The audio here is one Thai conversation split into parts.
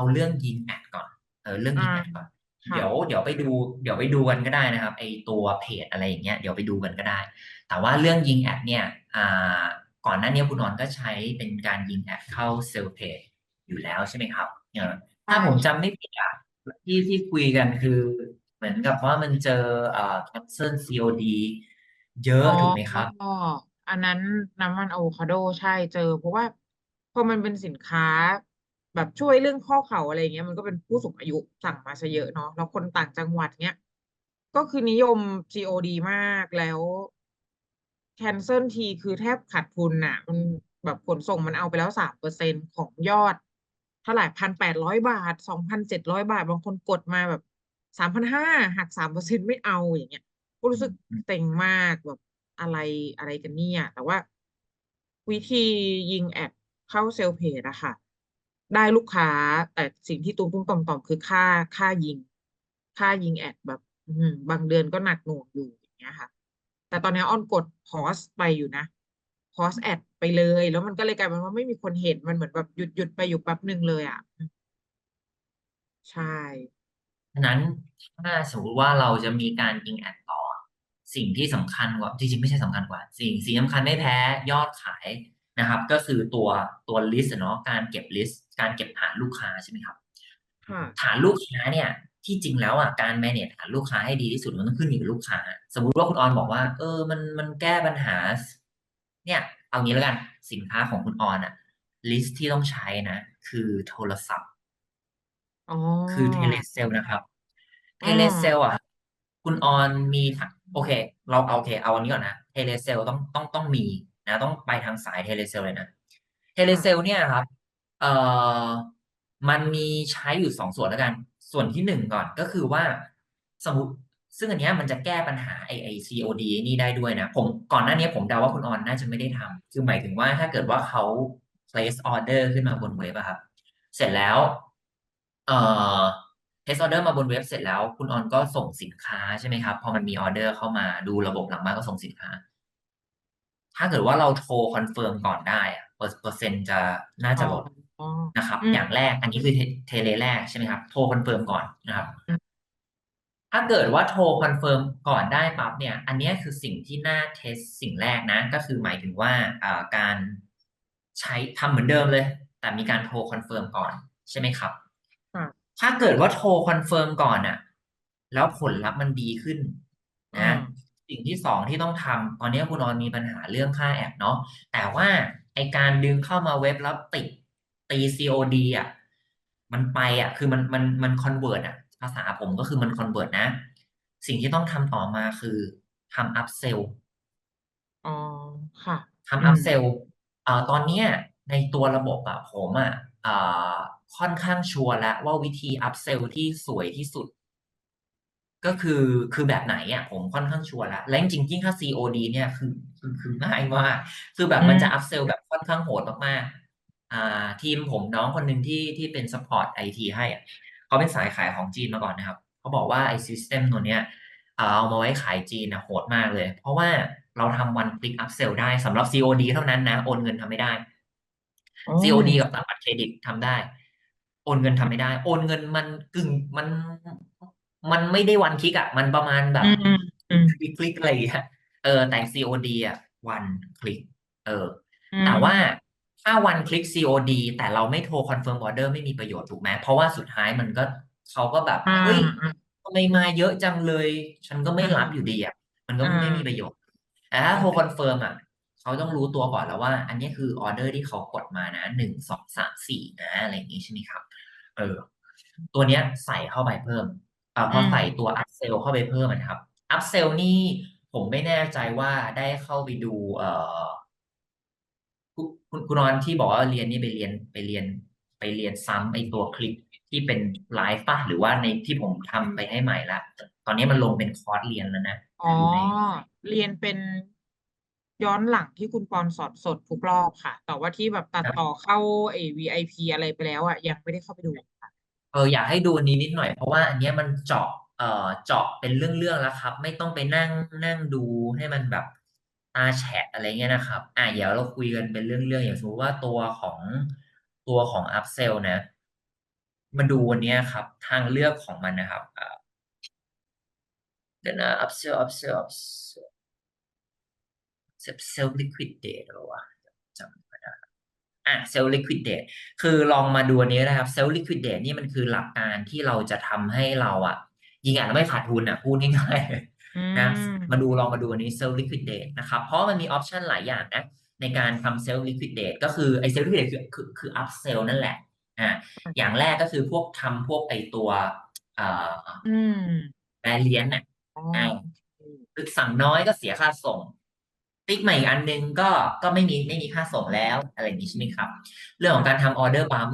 เอาเรื่องยิงแอดก่อนเออเรื่องยิงแอดก่อนค่ะเดี๋ยวเดี๋ยวไปดูเดี๋ยวไปดูกันก็ได้นะครับไอตัวเพจอะไรอย่างเงี้ยเดี๋ยวไปดูกันก็ได้ แต่ว่าเรื่องยิงแอดเนี่ยอ่าก่อนหน้านี้คุณนอนก็ใช้เป็นการยิงแอดเข้าเซลล์เพจอยู่แล้วใช่ไหมครับเออถ้าผมจำไม่ผิดอะที่ที่คุยกันคือ เหมือนกับว่ามันเจอเอ่อ cancel COD เยอะถูกไหมครับอ๋ออันนั้นน้ำมันอะโวคาโดใช่เจอ เพราะว่าพอมันเป็นสินค้า แบบช่วยเรื่องข้อเข่าอะไรเงี้ยมันก็เป็นผู้สูงอายุสั่งมาซะเยอะเนาะแล้วคนต่างจังหวัดเนี้ยก็คือนิยม COD มากแล้วแคนเซิลทีคือแทบขาดทุนน่ะมันแบบขนส่งมันเอาไปแล้วสามเปอร์เซ็นของยอดเท่าไหร่พันแปดร้อยบาทสองพันเจ็ดร้อยบาท บางคนกดมาแบบสามพันห้าหักสามเปอร์เซ็นไม่เอาอย่างเงี้ย ก็รู้สึกเต็งมากแบบอะไรอะไรกันเนี่ย แต่ว่าวิธียิงแอดเข้าเซลเพจอะค่ะ ได้ลูกค้า แต่สิ่งที่ตุ้มตุ้มต่อมต่อมคือค่าค่ายิง ค่ายิงแอดแบบ อืมบางเดือนก็หนักหน่วงอยู่อย่างเงี้ยค่ะ แต่ตอนนี้อ้อนกดพอสไปอยู่นะพอสแอดไปเลย แล้วมันก็เลยกลายเป็นว่าไม่มีคนเห็นมันเหมือนแบบหยุดหยุดไปอยู่แป๊บหนึ่งเลยอะใช่ฉะนั้นถ้าสมมติว่าเราจะมีการยิงแอดต่อ สิ่งที่สำคัญกว่าจริงๆไม่ใช่สำคัญกว่า สิ่งสิ่งสำคัญไม่แพ้ยอดขายนะครับ ก็คือตัวตัวลิสต์เนาะการเก็บลิสต์ การเก็บฐานลูกค้าใช่ไหมครับค่ะฐานลูกค้าเนี่ย ที่จริงแล้วอะการ manage ฐานลูกค้าให้ดีที่สุดมันต้องขึ้นอยู่กับลูกค้า สมมุติว่าคุณออนบอกว่า เออมันมันแก้ปัญหา เนี่ย เอางี้แล้วกันสินค้าของคุณออนอะลิสต์ที่ต้องใช้นะ คือโทรศัพท์อ๋อคือเทเลเซลนะครับอ๋เทอเลเซลอะคุณออนมีทางโอเค เราเอาโอเค เอาอันนี้ก่อนนะเทเลเซลต้องต้องต้องมีนะ ต้องไปทางสายเทเลเซลเลยนะเทเลเซลเนี่ยครับ เอ่อมันมีใช้อยู่สองส่วนแล้วกัน ส่วนที่หนึ่งก่อนก็คือว่าสมมติซึ่งอันเนี้ยมันจะแก้ปัญหาไอไอ COD นี่ได้ด้วยนะ ผมก่อนหน้านี้ผมเดาว่าคุณออนน่าจะไม่ได้ทำคือหมายถึงว่าถ้าเกิดว่าเขา place order ขึ้นมาบนเว็บอะครับ เสร็จแล้ว เอ่อ place order มาบนเว็บเสร็จแล้ว คุณออนก็ส่งสินค้าใช่ไหมครับ พอมันมีออเดอร์เข้ามาดูระบบหลังบ้านก็ส่งสินค้า ถ้าเกิดว่าเราโทรคอนเฟิร์มก่อนได้อะเปอร์เซ็นต์จะน่าจะลด นะครับอืมอย่างแรกอันนี้คือเทเทเลแรกใช่ไหมครับโทรคอนเฟิร์มก่อนนะครับอืมถ้าเกิดว่าโทรคอนเฟิร์มก่อนได้ปั๊บเนี่ย อันเนี้ยคือสิ่งที่น่าเทสสิ่งแรกนะ ก็คือหมายถึงว่าอ่าการใช้ทำเหมือนเดิมเลย แต่มีการโทรคอนเฟิร์มก่อนใช่ไหมครับค่ะถ้าเกิดว่าโทรคอนเฟิร์มก่อนอะแล้วผลลัพธ์มันดีขึ้นอืนะมสิ่งที่สองที่ต้องทำตอนนี้คุณออนมีปัญหาเรื่องค่าแอดเนาะแต่ว่าไอการดึงเข้ามาเว็บแล้วติด ตี COD อะมันไปอะคือมันมันมันคอนเวิร์ตอะภาษาผมก็คือมันคอนเวิร์ตนะ สิ่งที่ต้องทำต่อมาคือทำอัพเซลอ๋อค่ะทำอือัพมเซลเอ่อตอนเนี้ยในตัวระบบอะผมอะเอ่อค่อนข้างชัวร์แล้วว่าวิธีอัพเซลที่สวยที่สุด ก็คือคือแบบไหนอะผมค่อนข้างชัวร์แล้วและจริงๆยิ่งถ้า COD เนี่ยคือคือคือง่ายมากคือแบบอืมันมจะอัพเซลแบบค่อนข้างโหดมากๆอ่า ทีมผมน้องคนหนึ่งที่ที่เป็น support IT ให้อะเขาเป็นสายขายของจีนมาก่อนนะครับ เขาบอกว่าไอ้ system ตัวเนี้ยเอ่อเอามาไว้ขายจีนนะโหดมากเลย เพราะว่าเราทำ one click upsell ได้สำหรับ COD เท่านั้นนะ โอนเงินทำไม่ได้อ๋อ COD กับตัดบัตรเครดิตทำได้ โอนเงินทำไม่ได้ โอนเงินมันกึ่งมัน มันไม่ได้วันคลิกอะ มันประมาณแบอืบมอืมคลิกคลิกอะไรอย่างเงี้ยเออแต่ COD อะวันคลิก เอออืแต่มว่า ถ้าวันคลิก COD แต่เราไม่โทรคอนเฟิร์มออเดอร์ไม่มีประโยชน์ถูกไหมเพราะว่าสุดท้ายมันก็เขาก็แบบอ่าเฮ้ยอ่าทำไมมาเยอะจังเลย ฉันก็ไม่อ่ารับอยู่ดีอะมันก็อ่าไม่มีประโยชน์แต่ถ้าโทรโอเคคอนเฟิร์มอะเขาต้องรู้ตัวก่อนแล้วว่า อันนี้คือออเดอร์ที่เขากดมานะหนึ่งสองสามสี่นะอะไรอย่างนี้ใช่ไหมครับ เออ ตัวเนี้ยใส่เข้าไปเพิ่มเอ่อพอือมใส่ตัวอัพเซลเข้าไปเพิ่มนะครับอัพเซลนี่ผมไม่แน่ใจว่าได้เข้าไปดูเอ่อ คุณคุณคุณนอนที่บอกว่าเรียนนี่ไปเรียนไปเรียน ไปเรียนซ้ำไอตัวคลิปที่เป็นไลฟ์ป่ะหรือว่าในที่ผมทำไปให้ใหม่ละ ตอนนี้มันลงเป็นคอร์สเรียนแล้วนะอ๋ออยู่ในเรียนเป็นย้อนหลังที่คุณปอนสอนสดทุกรอบค่ะ แต่ว่าที่แบบตัดครับต่อเข้าไอ้ VIP อะไรไปแล้วอะยังไม่ได้เข้าไปดูค่ะเอออยากให้ดูอันนี้นิดหน่อยเพราะว่าอันเนี้ยมันเจาะเอ่อเจาะเป็นเรื่องๆแล้วครับ ไม่ต้องไปนั่งนั่งดูให้มันแบบ ตาแฉะอะไรเงี้ยนะครับ อะเดี๋ยวเราคุยกันเป็นเรื่องๆ อย่างสมมติว่าตัวของตัวของ upsell นะ มาดูวันนี้ครับ ทางเลือกของมันนะครับอ่าเดี๋ยวนะ upsell upsell upsell self liquidate หรอวะจำไม่ได้อะ self liquidate คือลองมาดูอันนี้นะครับ self liquidate นี่มันคือหลักการที่เราจะทำให้เราอะ ยิงอะเราไม่ขาดทุนอะ พูดง่ายๆ นะมมาดูลองมาดูอันนี้ self liquidate นะครับเพราะมันมีออปชันหลายอย่างนะในการทำ self liquidate ก็คือไอ้ self liquidate คือคือคือ upsell นั่นแหละอ่าอย่างแรกก็คือพวกทำพวกไอ้ตัวเอ่ออืมแบรนด์เลียนน่ะอ๋ออ่าคือสั่งน้อยก็เสียค่าส่ง ติ๊กใหม่อีกอันนึงก็ก็ไม่มีไม่มีค่าส่งแล้วอะไรอย่างนี้ใช่ไหมครับ เรื่องของการทำออเดอร์บัม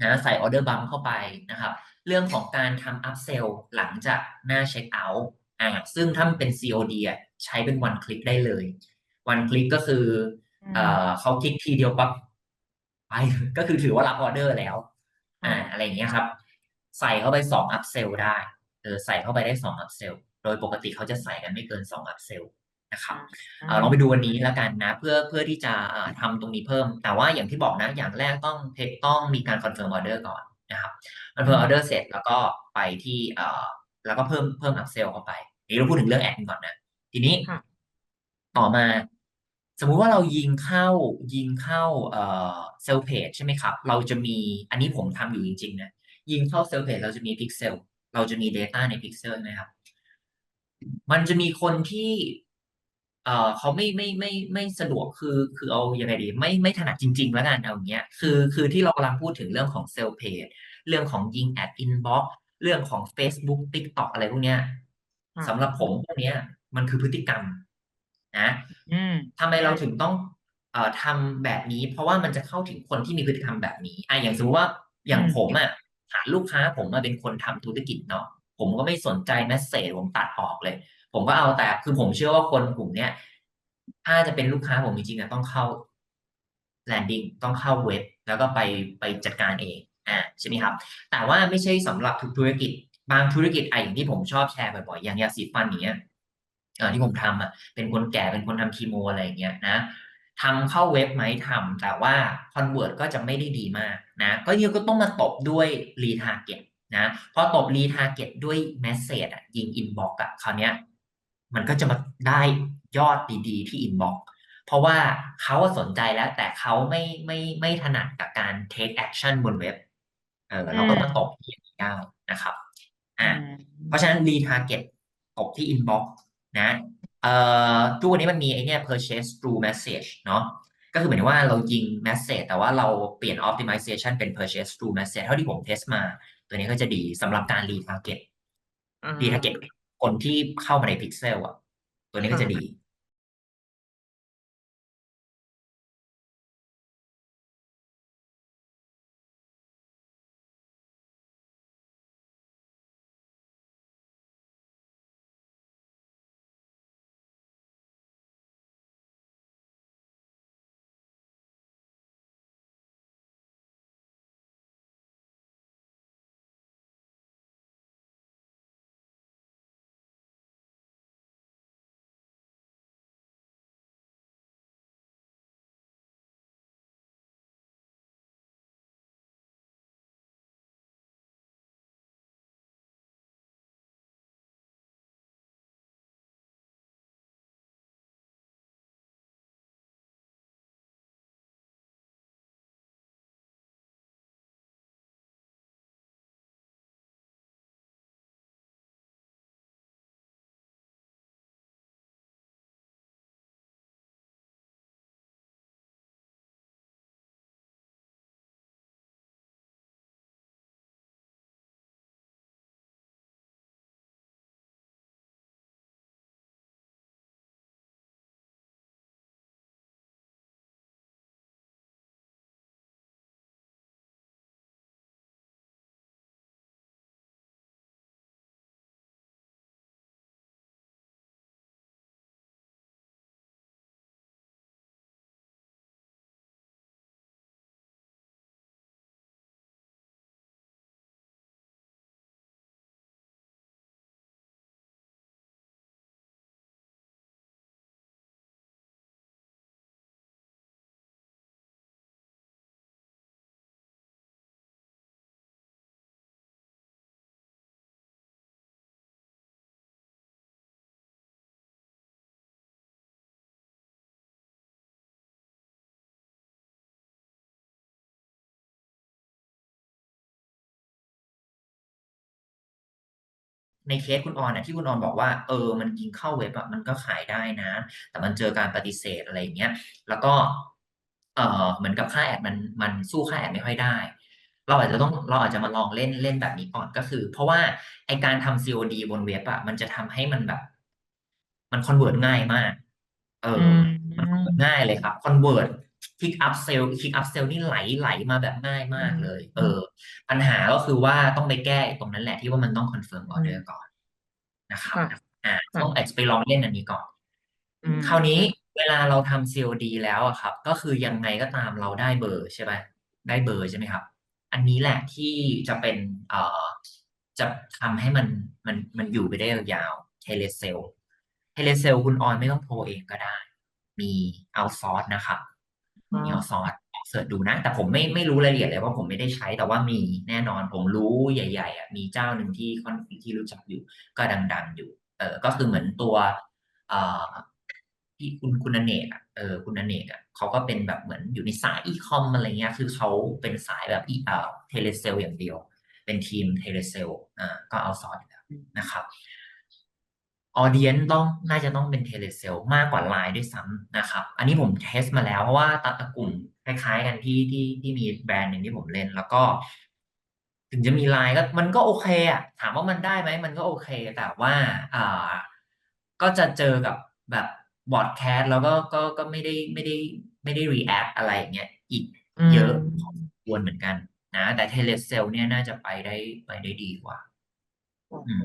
นะใส่ออเดอร์บัมเข้าไปนะครับ เรื่องของการทำอัพเซลหลังจากหน้าเช็คเอาท์ อ่าซึ่งถ้ามันเป็น COD อะใช้เป็นวันคลิกได้เลยวันคลิกก็คืออืมเอ่อเขาคลิกทีเดียวปั๊บไปก็คือถือว่ารับออเดอร์แล้ว อ่าค่ะอะไรอย่างเงี้ยครับ ใส่เข้าไปสองอัพเซลได้เออใส่เข้าไปได้สองอัพเซลโดยปกติเขาจะใส่กันไม่เกินสองอัพเซลนะครับเอ่อลองไปดูวันนี้แล้วกันนะ เพื่อเพื่อที่จะเอ่อทำตรงนี้เพิ่ม แต่ว่าอย่างที่บอกนะ อย่างแรกต้องเทคต้องมีการคอนเฟิร์มออเดอร์ก่อนนะครับคอนเฟิร์มออเดอร์เสร็จแล้วก็ไปที่เอ่อ แล้วก็เพิ่มเพิ่มอัพเซลเข้าไปนี่เราพูดถึงเรื่องแอดก่อนนะ ทีนี้ค่ะต่อมา สมมุติว่าเรายิงเข้ายิงเข้าเอ่อเซลเพจใช่ไหมครับ เราจะมีอันนี้ผมทำอยู่จริงๆนะยิงเข้าเซลเพจเราจะมีพิกเซลเราจะมี Data ในพิกเซลใช่ไหมครับ มันจะมีคนที่เอ่อเขาไม่ไม่ไม่ไม่สะดวกคือคือเอายังไงดี ไม่ไม่ถนัดจริง ๆ แล้วกันเอาอย่างเงี้ยคือคือที่เรากำลังพูดถึงเรื่องของเซลเพจเรื่องของยิงแอดอินบ็อก เรื่องของ Facebook TikTok อะไรพวกเนี้ยค่ะสำหรับผมพวกเนี้ย มันคือพฤติกรรม นะอืมทำไมเราถึงต้องเอ่อทำแบบนี้ เพราะว่ามันจะเข้าถึงคนที่มีพฤติกรรมแบบนี้อะอย่างสมมติว่าอย่างอืมผมอะฐานลูกค้าผมมาเป็นคนทำธุรกิจเนาะผมก็ไม่สนใจแมสเซจผมตัดออกเลย ผมก็เอาแต่คือผมเชื่อว่าคนกลุ่มเนี้ยถ้าจะเป็นลูกค้าผมจริงๆอะต้องเข้า landing ต้องเข้าเว็บ แล้วก็ไปไปจัดการเอง อ่าใช่ไหมครับ แต่ว่าไม่ใช่สำหรับทุกธุรกิจ บางธุรกิจไออย่างที่ผมชอบแชร์บ่อยๆอย่างยาสีฟันเงี้ยอ่อที่ผมทำอะเป็นคนแก่เป็นคนทำคีโมอะไรอย่างเงี้ยนะทำเข้าเว็บไหมทำแต่ว่าคอนเวิร์ตก็จะไม่ได้ดีมากนะก็ยังก็ต้องมาตบด้วยรีทาร์เก็ตนะพอตบรีทาร์เก็ตด้วยแมสเซจอะยิงอินบ็อกอะคราวเนี้ยมันก็จะมาได้ยอดดีๆที่อินบ็อกเพราะว่าเขาสนใจแล้วแต่เขาไม่ไม่ไม่ถนัดกับการ take action บนเว็บ ออเราก็มาตบที่อย่างนี้ได้นะครับอ่าเพราะฉะนั้น retarget ตบที่ inbox นะเอ่อทุกวันนี้มันมีไอเนี่ย purchase through message เนาะก็คือหมายถึงว่าเรายิง message แต่ว่าเราเปลี่ยน optimization เป็น purchase through message เท่าที่ผมเทสมา ตัวนี้ก็จะดีสำหรับการ retarget อ่า retarget คนที่เข้ามาใน pixel อะ ตัวนี้ก็จะค่ะดี ในเคสคุณออนน่ะที่คุณออนบอกว่าเออมันกินเข้าเว็บอะมันก็ขายได้นะ แต่มันเจอการปฏิเสธอะไรอย่างเงี้ยแล้วก็เอ่อเหมือนกับค่าแอดมันมันสู้ค่าแอดไม่ค่อยได้ เราอาจจะต้องเราอาจจะมาลองเล่นเล่นแบบนี้ก่อนก็คือ เพราะว่าไอ้การทำ COD บนเว็บอะมันจะทำให้มันแบบ มัน convert ง่ายมาก เออือมมัน convert ง่ายเลยครับ convert click up sell click up sell นี่ไหลไหลมาแบบง่ายอืมากมเลย เออ ปัญหาก็คือว่าต้องไปแก้ตรงนั้นแหละที่ว่ามันต้อง confirm อืม order ก่อนนะครับค่ะอ่าค่ะต้องอาจจะไปลองเล่นอันนี้ก่อนอืมคราวนี้เวลาเราทำ COD แล้วอะครับ ก็คือยังไงก็ตามเราได้เบอร์ใช่ไหมได้เบอร์ใช่ไหมครับ อันนี้แหละที่จะเป็นเอ่อจะทำให้มันมันมันอยู่ไปได้ยาวๆ Telesale Telesale คุณออยไม่ต้องโทรเองก็ได้ มี outsource นะครับ อ๋อมี outsource ลองเสิร์ชดูนะ แต่ผมไม่ไม่รู้รายละเอียดเลยเพราะผมไม่ได้ใช้แต่ว่ามีแน่นอนผมรู้ใหญ่ๆอะมีเจ้าหนึ่งที่ค่อนที่รู้จักอยู่ ก็ดัง ๆ อยู่ เอ่อก็คือเหมือนตัวเอ่อที่คุณคุณอเนกอะเออคุณอเนกอะเขาก็เป็นแบบเหมือนอยู่ในสาย e-com อะไรเงี้ย คือเขาเป็นสายแบบ e เอ่อ Telesale อย่างเดียว เป็นทีม Telesale อ่าก็ outsource อยู่แล้วอืมนะครับ audience ต้องน่าจะต้องเป็น Telesale มากกว่า LINE ด้วยซ้ำนะครับ อันนี้ผมเทสต์มาแล้วเพราะว่าตะกลุ่มคล้ายๆกันที่ที่ที่มีแบรนด์หนึ่งที่ผมเล่น แล้วก็ ถึงจะมี LINE ก็มันก็โอเคอะถามว่ามันได้ไหมมันก็โอเค แต่ว่าอ่าก็จะเจอกับแบบบรอดแคสต์แล้วก็ก็ก็ไม่ได้ไม่ได้ไม่ได้รีแอกต์อะไรอย่างเงี้ยอีกอืเยมอะพอสมควรเหมือนกันนะ แต่ Telesale เนี่ยน่าจะไปได้ไปได้ดีกว่าค่ะอืม